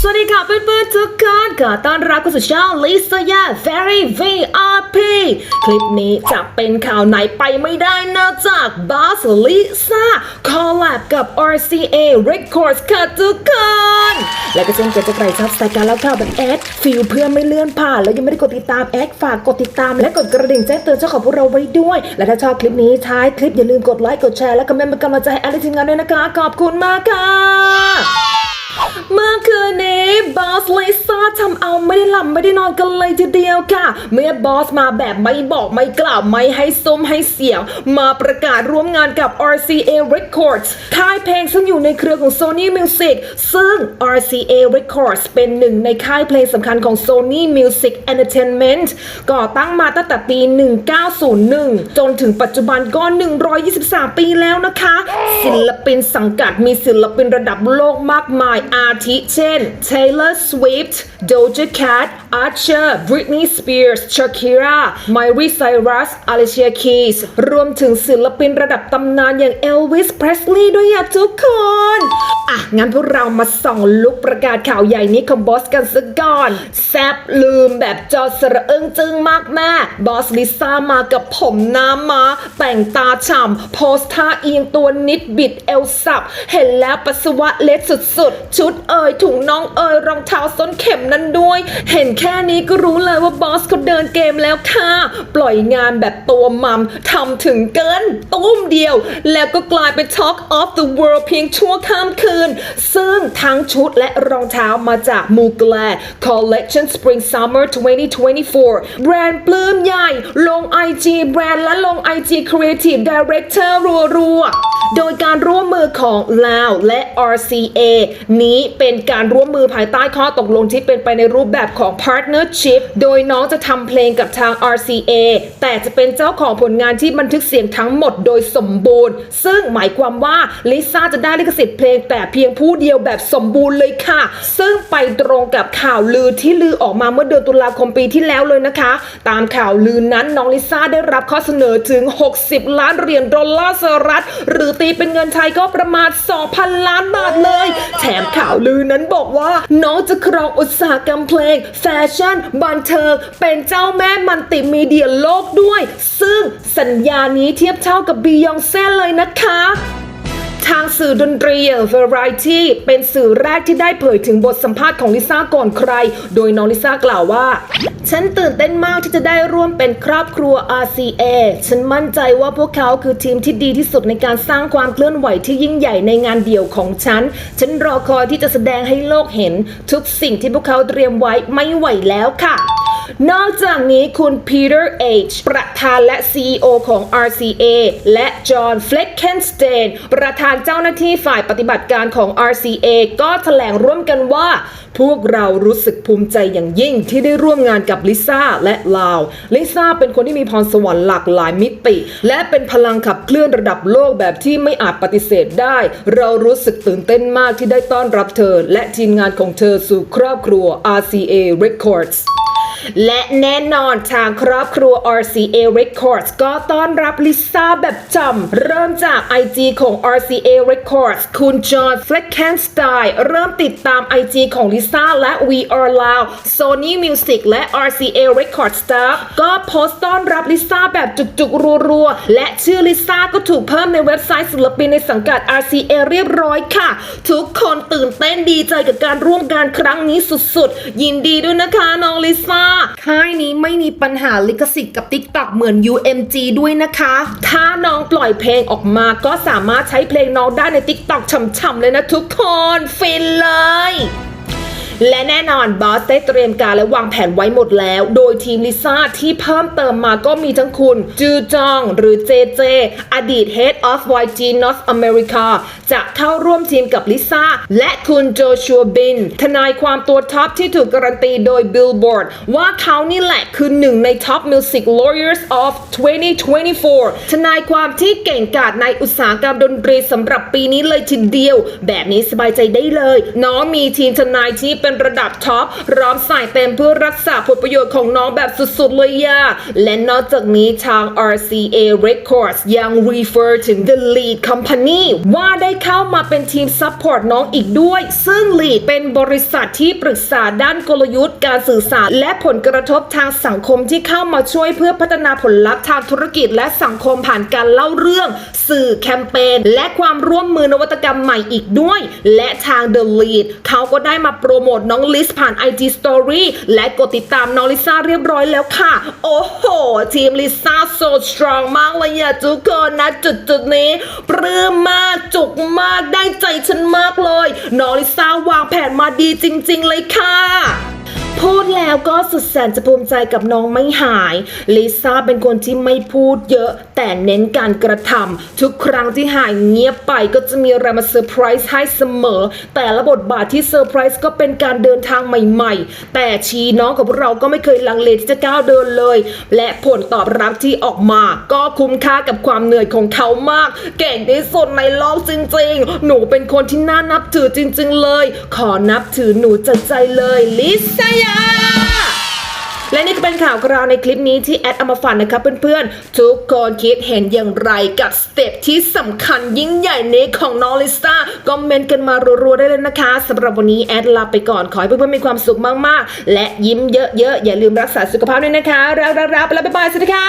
สวัสดีค่ะเพื่อนๆทุกคนขอต้อนรับเข้าสู่ช่อง Lisa y a Very VRP คลิปนี้จะเป็นข่าวไหนไปไม่ได้นอกจากบอสลิซ่าคอลแลบกับ RCA Records ค่ะทุกคน และก็เช่นกันจะใครชอบสายการแล้วข่าวแบบแอดฟิลเพื่อนไม่เลื่อนผ่านแล้วยังไม่ได้กดติดตามแอดฝากกดติดตาม และกดกระดิ่งแจ้งเตือนเจ้าของพวกเราไว้ด้วย และถ้าชอบคลิปนี้ท้ายคลิปอย่าลืมกดไลค์กดแชร์และคอมเมนต์เป็นกำลังใจให้แอดและทีมงานด้วยนะคะขอบคุณมากค่ะ เมื่อคืนนี้บอสลิซ่าทำเอาไม่ได้หลับไม่ได้นอนกันเลยทีเดียวค่ะ เมื่อบอสมาแบบไม่บอกไม่กล่าวไม่ให้ซุ้มให้เสียง มาประกาศร่วมงานกับ RCA Records ค่ายเพลงซึ่งอยู่ในเครือของ Sony Music ซึ่ง RCA Records เป็นหนึ่งในค่ายเพลงสำคัญของ Sony Music Entertainment ก่อตั้งมาตั้งแต่ปี 1901 จนถึงปัจจุบันก็ 123 ปีแล้วนะคะ ศิลปินสังกัดมีศิลปินระดับโลกมากมายอาทิเช่น Taylor Swift Doja Cat Usher Britney Spears Shakira Miley Cyrus Alicia Keys รวมถึงศิลปินระดับตำนานอย่าง Elvis Presley ด้วยอะทุกคนอะ งั้นพวกเรามาส่องลุกประกาศข่าวใหญ่นี้ของบอสกันสักก่อน แซบลืมแบบจอสระเอิงจึงมากแม่บอสลิซ่ามากับผมหน้ามาแต่งตาฉ่ำโพสท่าเอียงตัวนิดบิดเอวสับ เห็นแล้วปัสสาวะเล็ดสุดๆ ชุดเอ่ยถุงน่องเอ่ยรองเท้าส้นเข็มนั้นด้วย เห็นแค่นี้ก็รู้เลยว่าบอสเขาเดินเกมแล้วค่ะ ปล่อยงานแบบตัวมัมทำถึงเกินตุ้มเดียว แล้วก็กลายเป็น Talk of the World เพียงชั่วข้ามคืนซึ่งทั้งชุดและรองเท้ามาจากมูแกล Collection Spring Summer 2024 แบรนด์ปลื้มใหญ่ ลง IG แบรนด์และลง IG Creative Director รัวๆ โดยการร่วมมือของ Lao และ RCA นี้เป็นการร่วมมือภายใต้ข้อตกลงที่เป็นไปในรูปแบบของ Partnership โดยน้องจะทำเพลงกับทาง RCA แต่จะเป็นเจ้าของผลงานที่บันทึกเสียงทั้งหมดโดยสมบูรณ์ ซึ่งหมายความว่าลิซ่าจะได้ลิขสิทธิ์เพลงแต่เพียงผู้เดียวแบบสมบูรณ์เลยค่ะ ซึ่งไปตรงกับข่าวลือที่ลือออกมาเมื่อเดือนตุลาคมปีที่แล้วเลยนะคะ ตามข่าวลือนั้นน้องลิซ่าได้รับข้อเสนอถึง 60 ล้านเหรียญดอลลาร์สหรัฐ หรือตีเป็นเงินไทยก็ประมาณ 2,000 ล้านบาทเลย แถมข่าวลือนั้นบอกว่า น้องจะครองอุตสาหกรรมเพลง แฟชั่น บันเทิง เป็นเจ้าแม่มัลติมีเดียโลกด้วย ซึ่งสัญญานี้เทียบเท่ากับบียองเซ่เลยนะคะ ทางสื่อดนตรีอย่าง Variety เป็นสื่อแรกที่ได้เผยถึงบทสัมภาษณ์ของลิซ่าก่อนใคร โดยน้องลิซ่ากล่าวว่า ฉันตื่นเต้นมากที่จะได้ร่วมเป็นครอบครัว RCA ฉันมั่นใจว่าพวกเขาคือทีมที่ดีที่สุดในการสร้างความเคลื่อนไหวที่ยิ่งใหญ่ในงานเดี่ยวของฉัน ฉันรอคอยที่จะแสดงให้โลกเห็น ทุกสิ่งที่พวกเขาเตรียมไว้ไม่ไหวแล้วค่ะ นอกจากนี้คุณ Peter H ประธานและ CEO ของ RCA และ John Fleckenstein ประธานเจ้าหน้าที่ฝ่ายปฏิบัติการของ RCA ก็แถลงร่วมกันว่า พวกเรารู้สึกภูมิใจอย่างยิ่งที่ได้ร่วมงานกับลิซ่าและลาว ลิซ่าเป็นคนที่มีพรสวรรค์หลากหลายมิติ และเป็นพลังขับเคลื่อนระดับโลกแบบที่ไม่อาจปฏิเสธได้ เรารู้สึกตื่นเต้นมากที่ได้ต้อนรับเธอ และทีมงานของเธอสู่ครอบครัว RCA Records และแน่นอนทางครอบครัว RCA Records ก็ต้อนรับลิซ่าแบบจำเริ่มจาก IG ของ RCA Records คุณจอห์น Fleckenstein เริ่มติดตาม IG ของลิซ่าและ We Are Loud Sony Music และ RCA Records Staff ก็โพสต์ต้อนรับลิซ่าแบบจุกๆ รัวๆ และชื่อลิซ่าก็ถูกเพิ่มในเว็บไซต์ศิลปินในสังกัด RCA เรียบร้อยค่ะ ทุกคนตื่นเต้นดีใจกับการร่วมงานครั้งนี้สุดๆ ยินดีด้วยนะคะน้องลิซ่าค่ายนี้ไม่มีปัญหาลิขสิทธิ์กับ TikTok เหมือน UMG ด้วยนะคะ ถ้าน้องปล่อยเพลงออกมาก็สามารถใช้เพลงน้องได้ใน TikTok ฉ่ำๆเลยนะทุกคน ฟินเลย และแน่นอนบอสได้เตรียมการและวางแผนไว้หมดแล้ว โดยทีมลิซ่าที่เพิ่มเติมมาก็มีทั้งคุณ จูจองหรือเจเจ อดีต Head of YG North America จะเข้าร่วมทีมกับลิซ่า และคุณโจชัวบิน ทนายความตัวท็อปที่ถูกการันตีโดย Billboard ว่าเขานี่แหละคือหนึ่งใน Top Music Lawyers of 2024 ทนายความที่เก่งกาจในอุตสาหกรรมดนตรีสำหรับปีนี้เลยทีเดียว แบบนี้สบายใจได้เลย น้องมีทีมทนายที่เป็นระดับท็อปร้อมสายเต็มเพื่อรักษาผลประโยชน์ของน้องแบบสุดๆเลยย่าและนอกจากนี้ทาง RCA Records ยัง refer ถึง The Lead Company ว่าได้เข้ามาเป็นทีมซัพพอร์ตน้องอีกด้วย ซึ่งลีดเป็นบริษัทที่ปรึกษาด้านกลยุทธ์การสื่อสาร และผลกระทบทางสังคมที่เข้ามาช่วยเพื่อพัฒนาผลลัพธ์ทางธุรกิจและสังคมผ่านการเล่าเรื่อง สื่อแคมเปญและความร่วมมือนวัตกรรมใหม่อีกด้วย และทาง The Lead เขาก็ได้มาโปรโมทน้องลิสผ่าน IG Story และกดติดตามน้องลิซ่าเรียบร้อยแล้วค่ะ โอ้โห ทีมลิซ่า so strong มากเลยอะทุกคนนะจุดจุดนี้ ปลื้มมากจุกมากได้ใจฉันมากเลย น้องลิซ่าวางแผนมาดีจริง ๆ เลยค่ะ พูดแล้วก็สุดแสนจะภูมิใจกับน้องไม่หาย ลิซ่าเป็นคนที่ไม่พูดเยอะ แต่เน้นการกระทำทุกครั้งที่หายเงียบไปก็จะมีอะไรมาเซอร์ไพรส์ให้เสมอ แต่ละบทบาทที่เซอร์ไพรส์ก็เป็นการเดินทางใหม่ๆ แต่ชีน้องกับเราก็ไม่เคยลังเลที่จะก้าวเดินเลย และผลตอบรับที่ออกมา ก็คุ้มค่ากับความเหนื่อยของเขามาก เก่งที่สุดในโลกจริงๆ หนูเป็นคนที่น่านับถือจริง ๆ เลย ขอนับถือหนูจัดใจเลยลิซ่ายาและนี่ก็เป็นข่าวคราวในคลิปนี้ที่แอดเอามาฝากนะครับเพื่อนๆ ทุกคนคิดเห็นอย่างไรกับสเต็ปที่สำคัญยิ่งใหญ่นี้ของน้องลิซ่าคอมเมนต์กันมารัวๆได้เลยนะคะสำหรับวันนี้แอดลาไปก่อนขอให้เพื่อนๆมีความสุขมากๆ และยิ้มเยอะๆ อย่าลืมรักษาสุขภาพด้วยนะคะรักๆๆไปแล้วบ๊ายบายสวัสดีค่ะ